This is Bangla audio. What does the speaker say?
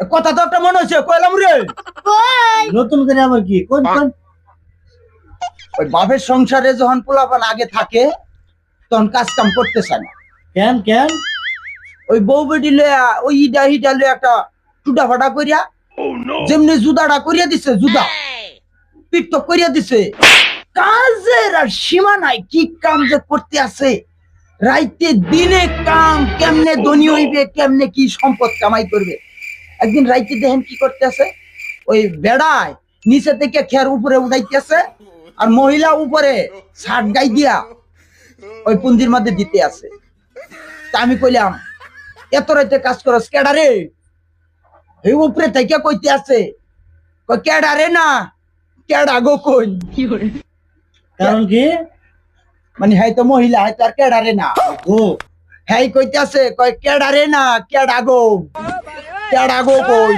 কথা তো একটা মনে হচ্ছে কইলাম রে। নতুন করে আবার কি? কোন কোন? ওই বাপের সংসারে যখন পোলাপান আগে থাকে তখন কাজ কাম করতেছে না। কেন কেন? ওই বউ বেটি লয়া ওই ইডা হিডা লয়া একটা টুটা ফাটা করিয়া যেমনি জুদাটা করিয়া দিছে জুদা পিট করিয়া দিছে। কাজের আর সীমা নাই কি কাম যে করতে আছে। রাইতে দিনে কাম কেমনে ধনী হইবে কেমনে কি সম্পদ কামাই করবে। একদিন রাইতে দেখেন কি করতে আছে ওই বেড়ায় নিচে থেকে খের উপরে উঠাইতেছে আর মহিলা উপরে শার্ট গাই দিয়া ওই পুঞ্জির মধ্যে দিতে আছে। তা আমি কইলাম এত রাইতে কাজ করস কেডারে? এই উপরে থেকে কইতে আছে কই কেডারে না কেডা গো কই? কারণ কি? মানে হ্যাঁ তো মহিলা হয়তো আর কেডারে না। ও। হ্যাঁ কইতে আছে কয় কেডারে না কেডা গো? কেডা গো কই